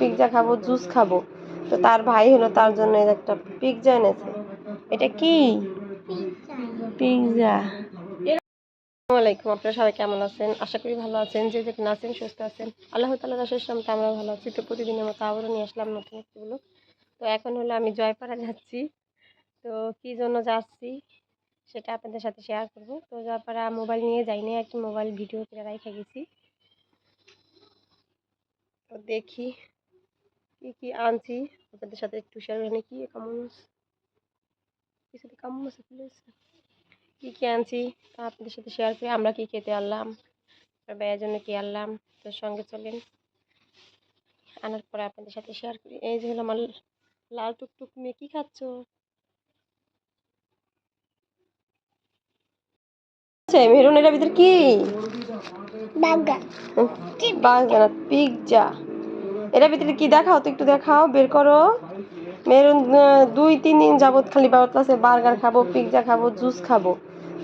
Pizza খাব juice খাব। তো তার ভাই হলো তার জন্য একটা পিৎজা এনেছে। এটা কি? পিৎজা আসসালামাইকুম আপনারা সবাই কেমন আছেন? আশা করি ভালো আছেন যে যেখানে আছেন সুস্থ আছেন। আল্লাহ তালার আশেষ নামতে আমরা ভালো আছি। তো প্রতিদিনের মতো আবারও নিয়ে আসলাম নতুন একটি ব্লগ তো এখন হলো আমি জয়পাড়া যাচ্ছি। তো কী জন্য যাচ্ছি সেটা আপনাদের সাথে শেয়ার করব। তো জয়পাড়া মোবাইল নিয়ে যাইনি আর কি মোবাইল ভিডিও করে রেখে গেছি। তো দেখি। কি কি আনছি? আপনাদের সাথে একটু শেয়ার করে কি কেমন কেমন আছে কি কি আনছি? তা আপনাদের সাথে শেয়ার করি আমরা কি খেতে আনলাম? ব্যয়ের জন্য কি আনলাম? তো সঙ্গে চলেন। আনার পরে আপনাদের সাথে শেয়ার করি। এই যে হলো আমার লাল টুকটুক মেয়ে কি খাচ্ছ? মেরুন এটার ভিতরে কি? বার্গার। পিৎজা এটার ভিতরে কি দেখাও? তো একটু দেখাও বের করো। মেরুন দুই তিন দিন যাবত খালি বাবতলাছে বার্গার খাব পিৎজা খাব জুস খাব।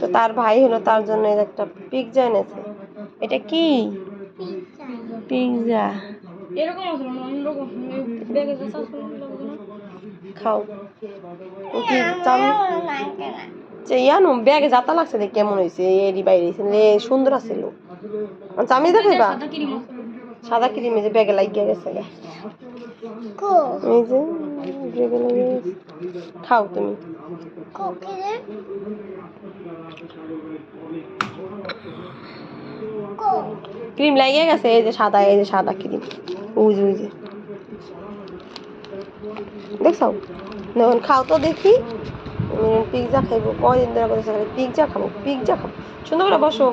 তো তার ভাই হলো তার জন্য একটা পিৎজা এনেছে। এটা কি? পিৎজা এরকম আছে না অন্যরকম ব্যাগে যাচ্ছে খাও। ইয়ানো ব্যাগে যাতা লাগছে দেখ কেমন হয়েছে এরি বাইরে রে সুন্দর আছিল চাউমিন দেখাইবা? সাদা ক্রিম এই যে ব্যাগে লাগিয়ে গেছে গা। এই যে ব্যাগে লাগিয়ে গেছে। খাও তুমি। ক্রিম লাগিয়ে গেছে এই যে সাদা এই যে সাদা ক্রিম। উজ যে দেখছ? এখন খাও তো দেখি। পিৎজা খাইবো। কয়দিন ধরে খালি পিৎজা খাব পিৎজা খাব। সুন্দর করে বসো।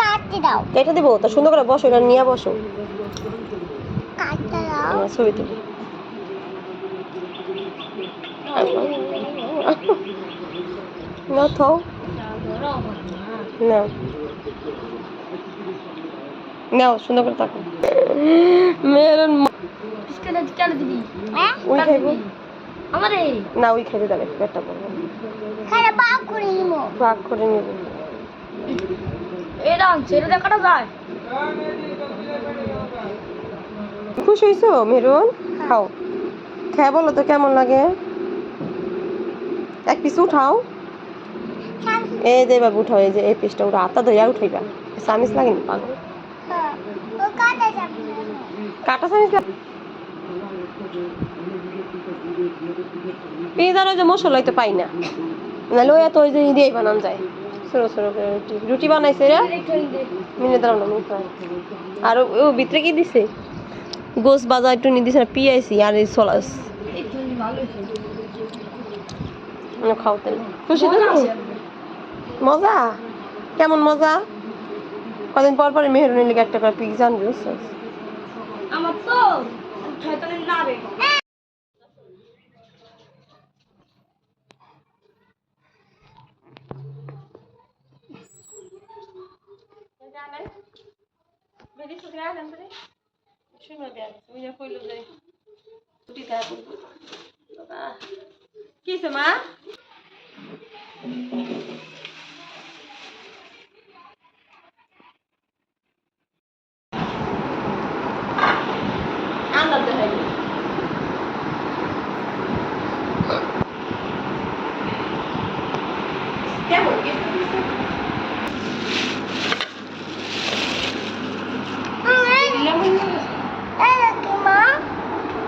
কাটতে দাও। এটা দেবো তা সুন্দর করে বসো এটা নিয়ে বসো। কাটতে দাও। ছবি তুলি। না থাও। নাও। নাও সুন্দর করে তাকো মেরন কেন দিবি? হ্যাঁ? ওই খাইবো। আমারে। না ওই খাইতে দেবে পেটটা পড়ব খালি বাপ করে নিব ভাগ করে নিব। খুশি হয়েছো মেরুন? খাও। খেয়ে বলো তো কেমন লাগে? এক পিস উঠাও। এই যে বাবু, উঠাও, এই যে, এই পিসটা উঠা হাতটা ধরিয়া উঠাইবা। সামিস লাগেনি, পাগল। কাটা সামিস লাগে পিজার ওই যে মশলাই তো পাই না। নাহলে ওই ওই যে ই দিয়েই বানান যায়। ছোটো ছোটো করে রুটি। রুটি বানাইছে রে মিনে দাঁড়ানো মিনিট আর ও- ভিতরে কি দিছে? গোস বাজা একটু নি দিছে পিয়াইছি আর এই সলাস। খাও তাহলে। খুশি তো? মজা কেমন মজা? কদিন পর পরে মেহরুনের লিগে একটা করে পিৎজা আনবি আমার তো শয়তানের না রে কিসে মা আন্দাজ দেখাই কেমন গিফট দিছে লেমন এই কি মা কাইটান কইরাম উনারটা এই কি মা কাল হাস খাও হ্যাঁ কাল হাস সরি তো কাল হাস আচ্ছা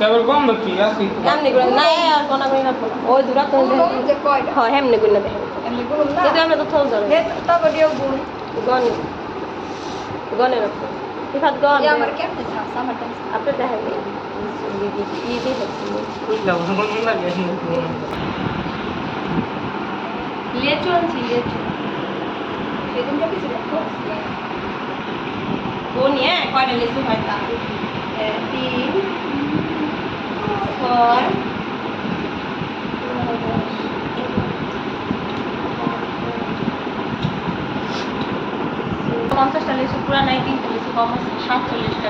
তারপর কম কি আছে এমনি করে না এ আর কোনা করে না ওই দূরা তো হ্যাঁ এমনি করে না দেখেন যদি আমরা তো থল ধরে গনে গনে রাখব ইফাত গন আপনি দেখেন ই দিয়ে দেখছি বুঝলাম কোন কোন লাগে লেচু আনছি লেচু সেদিন যাবি ও নিয়ে কয়টা লেচু হয় তা ছয়। পঞ্চাশটা পুরা নাই তিনটে লিচু কম আছে সাতচল্লিশটা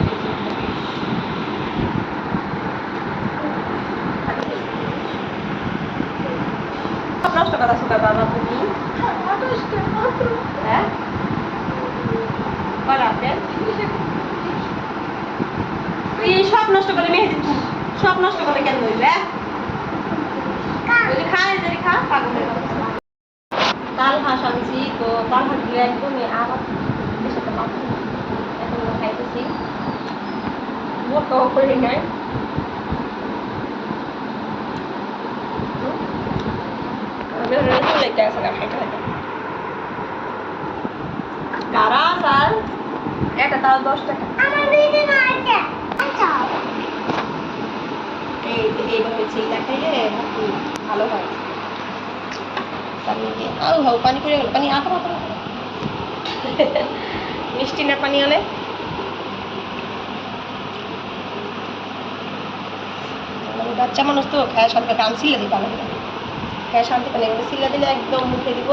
সব নষ্ট কথা শোকা বাবা। তুমি হ্যাঁ সব নষ্ট করে মেহেদি সব নষ্ট করে কেন হইবে যদি খায় যদি খা হয়ে। তাল হাঁস আনছি তো তাল হাঁসগুলো একদমই সাথে। এখন খাইতেছি। বোকাও করে নেয় একটা তাল দশ টাকা। আমার যে এইভাবে ছিল ভালো হয়। পানি হাউ পানি মিষ্টি না পানি আমি বাচ্চা মানুষ তো খায় শান্তি কাম সিলে দিই ভালো খায় শান্তি পানি সিলে দিলে একদম মুখে দিব।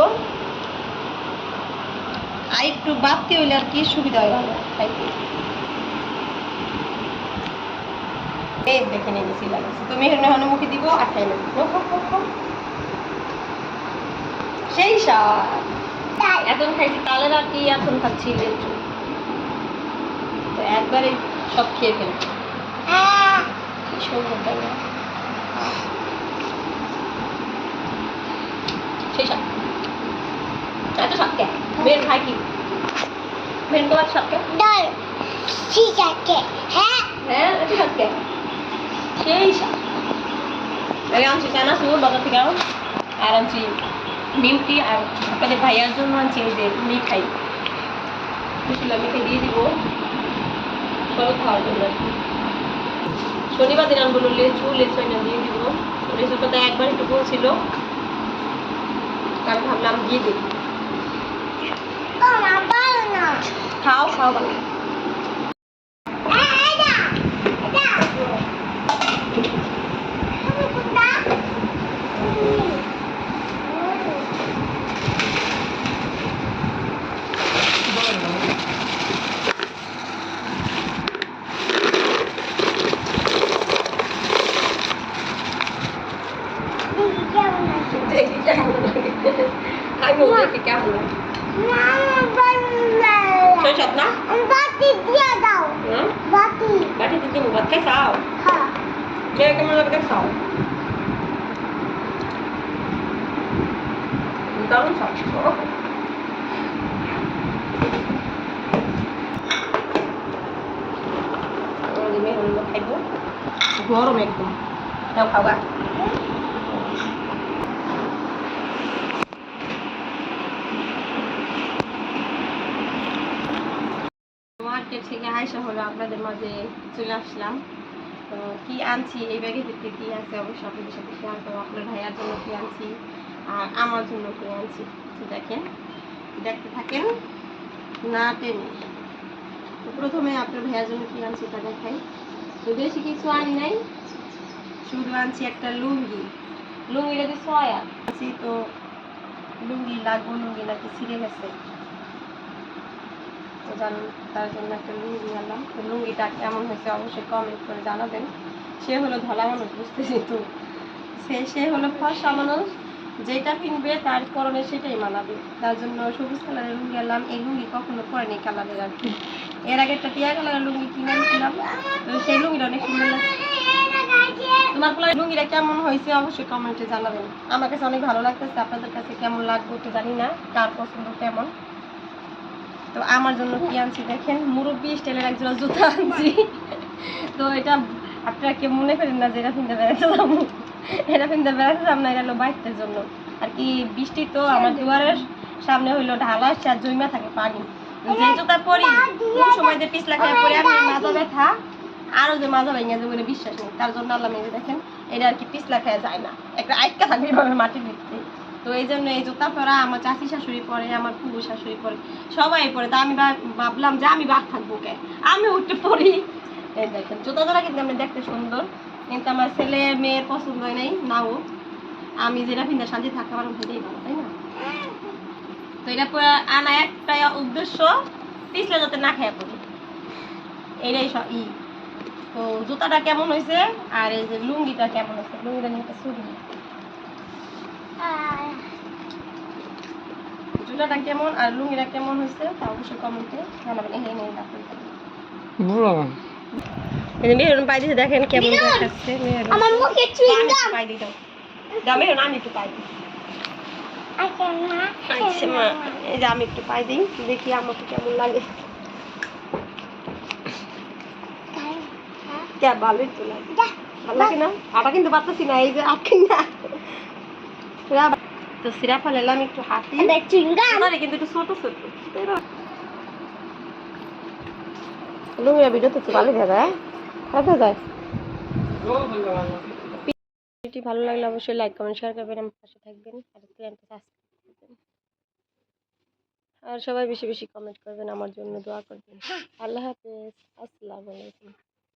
আর একটু বাড়তি হইলে আর কি সুবিধা হয় ভালো খাইতে। এই দেখে নিয়ে গেছি লাগাচ্ছি তুমি হেনে হনে মুখে দিব আর খাই নেব। খাও, খাও, খাও, খাও। সেই স্বাদ এখন খাইছি তালের আর কি এখন খাচ্ছি লেচু তো একবারে সব খেয়ে ফেলি। আহ কি সুন্দর তাই না? সেই স্বাদ এত স্বাদ কে? মেয়ের খাই কি? মেয়ের তোমার স্বাদ কে? ঠিক আছে হ্যাঁ। হ্যাঁ এত স্বাদ কে? সেই আনছি চানাচুর বাজার থেকে। আর আনছি নিমকি আর আপনাদের ভাইয়ার জন্য আনছি এই যে মিঠাই। মিষ্টিলা মিঠাই দিয়ে দিব। সব খাওয়ার জন্য। শনিবার দিন আনব লেচু লেচু এনে দিয়ে দিব। লেচুটা তো একবার একটু বলছিল আমি ভাবলাম দিয়ে দিই। খাও খাও। ভালো এই, এটা এটা তুমি কোথা দিদি কেমন আছে দেখি কেমন লাগে আমি দেখি কেমন লাগে না আমার ভালো লাগে সেই স্বাদ না আমি বাতি দিয়ে দাও হুম বাতি বাটি দিদি ভাত খাই খাও হ্যাঁ লাগে খাও। দারুণ হলো খাইব। গরম একদম। মার্কেট থেকে আয়সা হলো আপনাদের মাঝে চলে আসলাম। তো কি আনছি, এই ব্যাগের ভিতরে কি আছে? অবশ্যই আপনাদের সাথে শেয়ার করব। আপনার ভাইয়ার জন্য কি আনছি আর আমার জন্য কি আনছি? তো দেখেন। দেখতে থাকেন। না টেনে। তো প্রথমে আপনার ভাইয়ার জন্য কি আনছি তা দেখাই। তো বেশি কিছু আনি নাই। শুধু আনছি একটা লুঙ্গি। লুঙ্গিটা দিয়ে ছয়া আনছি তো লুঙ্গি লাগবো, লুঙ্গি নাকি ছিঁড়ে গেছে। তো তার জন্য একটা লুঙ্গি আনলাম। তো লুঙ্গিটা কেমন হয়েছে অবশ্যই কমেন্ট করে জানাবেন। সে হলো ধলা মানুষ বুঝতেছি তো সে সে হলো ফর্সা মানুষ। যেটা কিনবে তার করণে সেটাই মানাবে। তার জন্য সবুজ কালারের লুঙ্গি আনলাম। এই লুঙ্গি কখনো পরেনি কালারের আর কি। এর আগে একটা টিয়া কালারের লুঙ্গি কিনে আনছিলাম তো সেই লুঙ্গিটা অনেক সুন্দর লাগছে তোমার পোলার লুঙ্গিটা কেমন হয়েছে অবশ্যই কমেন্টে জানাবেন। আমার কাছে অনেক ভালো লাগতেছে। আপনাদের কাছে কেমন লাগবে তো জানি না। কার পছন্দ কেমন? তো আমার জন্য কি আনছি দেখেন? মুরব্বী স্টাইলের একজোড়া জুতা আনছি। তো এটা আপনারা কেউ মনে করেন না যে এটা কিনতে বেড়াতে যাব? এটা কিনতে বেড়াতে যাব না, এটা হলো বাইকটার জন্য। আর কি বৃষ্টি তো আমার দুয়ারের সামনে হইল ঢালা আর জমা থাকে পানি। যে জুতা পরি, কোন সময় যে পিছলা খায় পরে আমি মাজা ব্যথা, আরও যে মাজা ভেঙে যাবে বলে বিশ্বাস নেই। তার জন্য আল্লাহ মেয়ে দেখেন, এটা আর কি পিছলা খায় যায় না। একটা আইটকা এভাবে মাটির ভিতরে। তো এই জন্য এই জুতা পরা আমার চাচি শাশুড়ি পরে, আমার ফুবু শাশুড়ি পরে, সবাই পরে। তা আমি ভাব- ভাবলাম যে আমি বাদ থাকব কে? আমি উঠে পড়ি। এই দেখেন জুতা জোড়া কিন্তু আমি দেখতে সুন্দর। কিন্তু আমার ছেলে মেয়ের পছন্দ হয় নাই নাও আমি যেটা ভিন্দা শান্তি থাকতে পারব সেটাই ভালো তাই না? তো এটা পুরো আনা একটাই উদ্দেশ্য, পিছলে যাতে না খেয়ে পড়ি। এটাই সব ই। তো জুতাটা কেমন হয়েছে আর এই যে লুঙ্গিটা কেমন হয়েছে লুঙ্গিটা নিয়ে একটা ছবি। নিই। কেমন আর লুঙ্গিটা কেমন হয়েছে তা অবশ্যই কমেন্টে জানাবেন। এই নিয়ে পাই দিতে দেখেন কেমন দেখাচ্ছে মেহরুন! আমার মুখে তো আমি পাই দিই দাও। দাও আমি একটু পাই দিই। আচ্ছা আচ্ছা মা এই যে আমি একটু পাই দিই দেখি আমাকে কেমন লাগে। কে ভালোই তো লাগে। ভালো লাগে না? আটা কিন্তু পারতেছি না এই যে আটকে না। সিরা- তো সিরা ফেলাম একটু হাতি কিন্তু একটু ছোট ছোট। লুঙ্গিরা তো ভালো দেখা যায় দেখা যায়? ভিডিওটি ভালো লাগলে অবশ্যই লাইক কমেন্ট শেয়ার করবেন আমার পাশে থাকবেন। আর চ্যানেলটা সাবস্ক্রাইব করবেন। আর সবাই বেশি বেশি কমেন্ট করবেন আমার জন্য দোয়া করবেন। আল্লাহ হাফেজ। আসসালামু আলাইকুম।